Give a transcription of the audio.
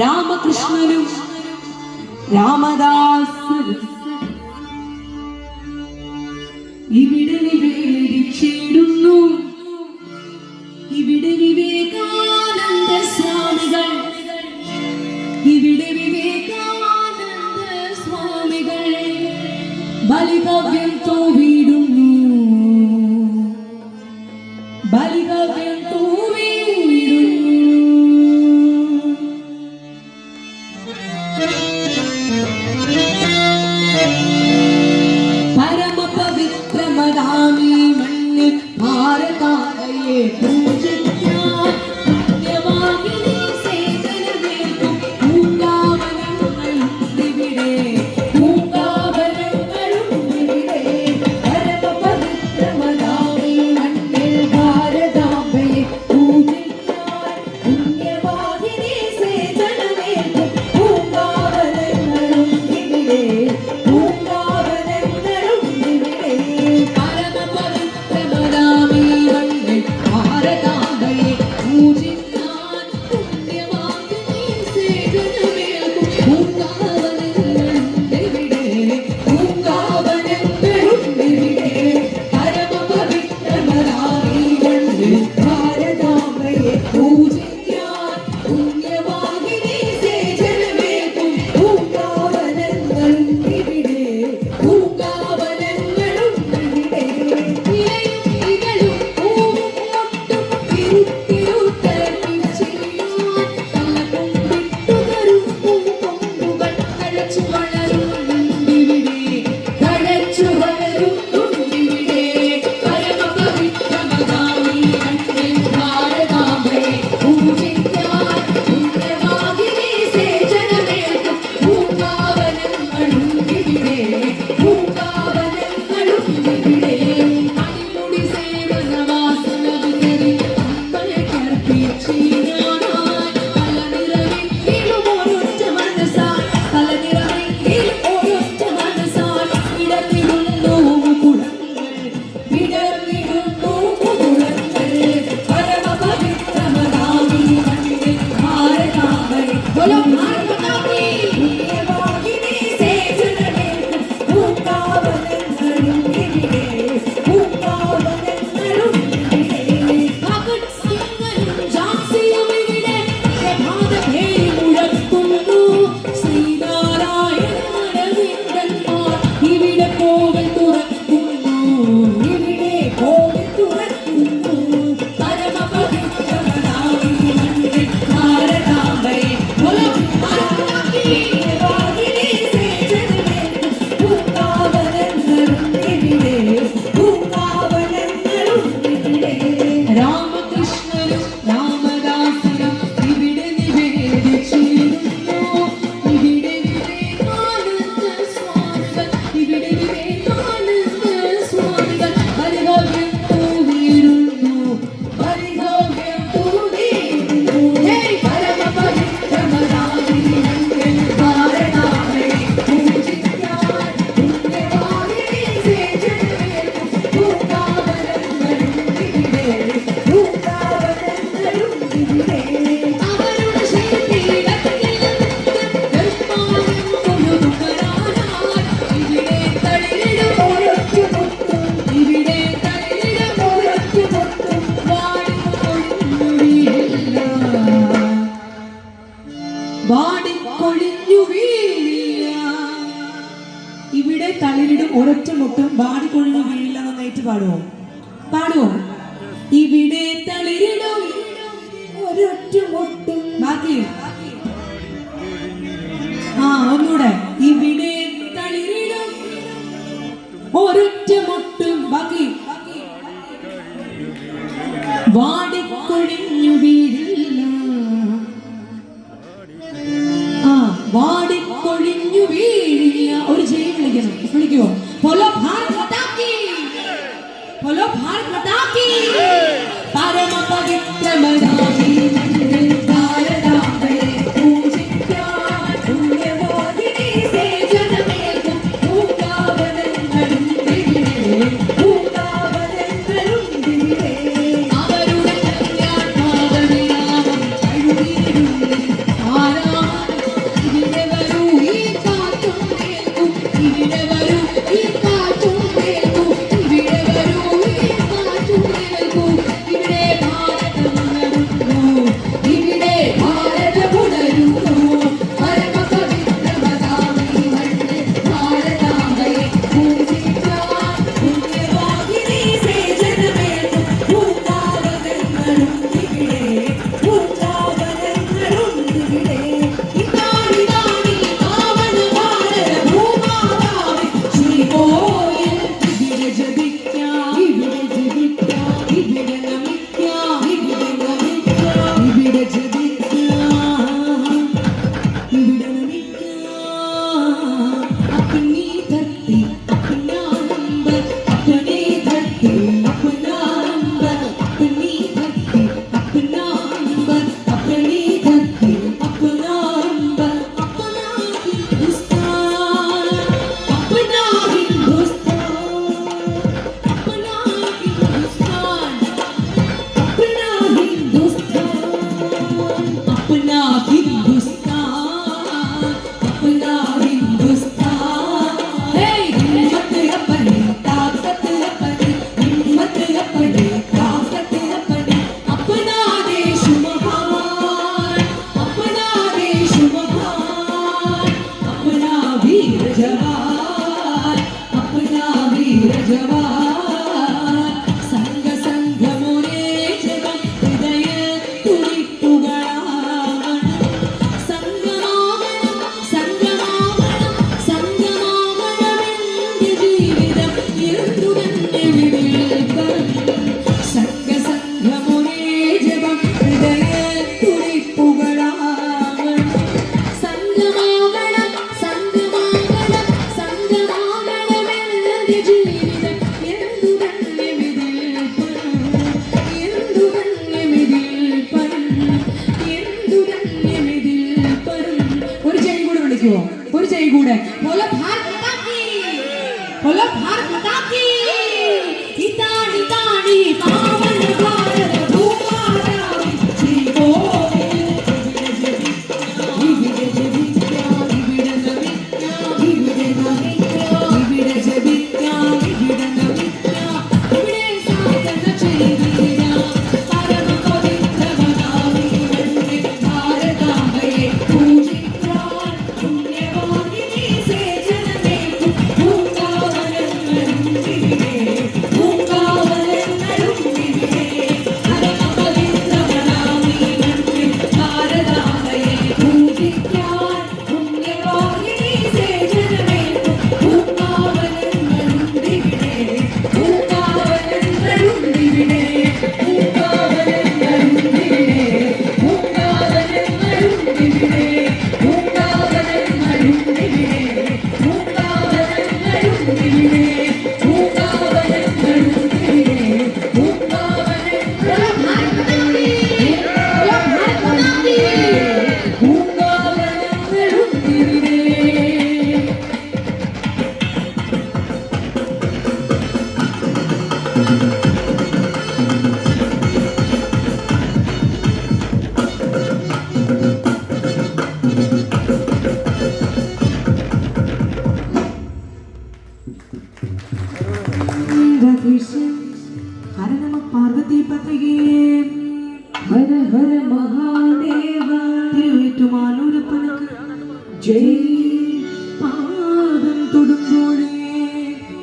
രാമകൃഷ്ണനും രാമദാസനും പാടുവോ? പാടുവോ? ഇവിടെ തളിരിടും ഒരൊറ്റ മുട്ടും ബാക്കി Yeah. अधिक गुड़ है। बोलो भारत माता की। बोलो भारत Thank you. பத்திரிகையே